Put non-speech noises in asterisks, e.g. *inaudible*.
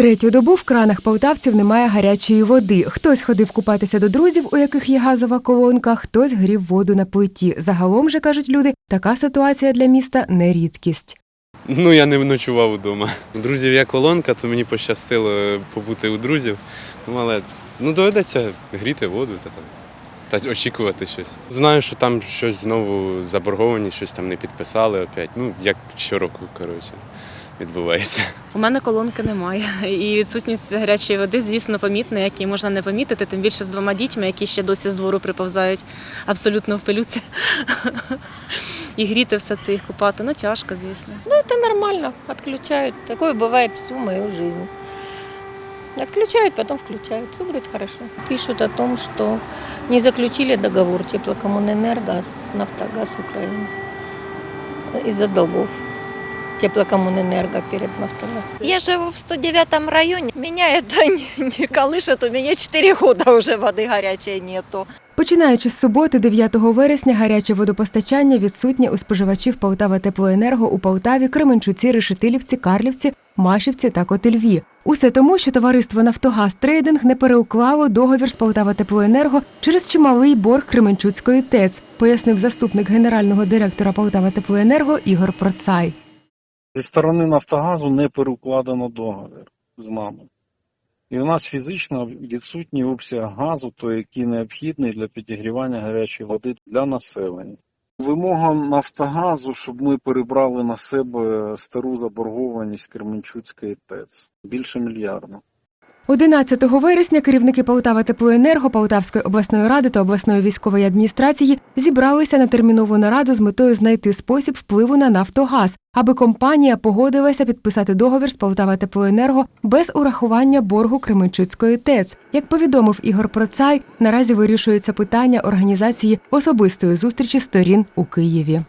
Третю добу в кранах полтавців немає гарячої води. Хтось ходив купатися до друзів, у яких є газова колонка, хтось грів воду на плиті. Загалом же кажуть люди, така ситуація для міста не рідкість. Ну, я не ночував вдома. У друзів є колонка, то мені пощастило побути у друзів. Ну, але ну, доведеться гріти воду та, та очікувати щось. Знаю, що там щось знову заборговані, щось там не підписали опять. Ну, як щороку, коротше, відбувається. У мене колонки немає, і відсутність гарячої води, звісно, помітна, як її можна не помітити, тим більше з двома дітьми, які ще досі з двору приповзають абсолютно в пилюці. І гріти все це їх купати. Ну, тяжко, звісно. Ну, это нормально, отключают. Такое бывает всю мою жизнь. Отключают, потом включают. Все будет хорошо. Пишут о том, что не заключили договор теплокоммунэнерго с Нафтогаз Украины из-за долгов теплокоммунэнерго перед Нафтогаз. Я живу в 109 районе. Меня это *laughs* не, не колышет. У меня 4 года уже воды горячей нету. Починаючи з суботи, 9 вересня, гаряче водопостачання відсутнє у споживачів Полтава Теплоенерго у Полтаві, Кременчуці, Решетилівці, Карлівці, Машівці та Котельві. Усе тому, що товариство Нафтогаз Трейдинг не переуклало договір з Полтава Теплоенерго через чималий борг Кременчуцької ТЕЦ, пояснив заступник генерального директора Полтава Теплоенерго Ігор Процай. Зі сторони Нафтогазу не переукладено договір з нами. І у нас фізично відсутній обсяг газу, той, який необхідний для підігрівання гарячої води для населення. Вимога Нафтогазу, щоб ми перебрали на себе стару заборгованість Кременчуцької ТЕЦ. Більше мільярда. 11 вересня керівники Полтава Теплоенерго, Полтавської обласної ради та обласної військової адміністрації зібралися на термінову нараду з метою знайти спосіб впливу на Нафтогаз, аби компанія погодилася підписати договір з Полтава Теплоенерго без урахування боргу Кременчуцької ТЕЦ. Як повідомив Ігор Процай, наразі вирішується питання організації особистої зустрічі сторін у Києві.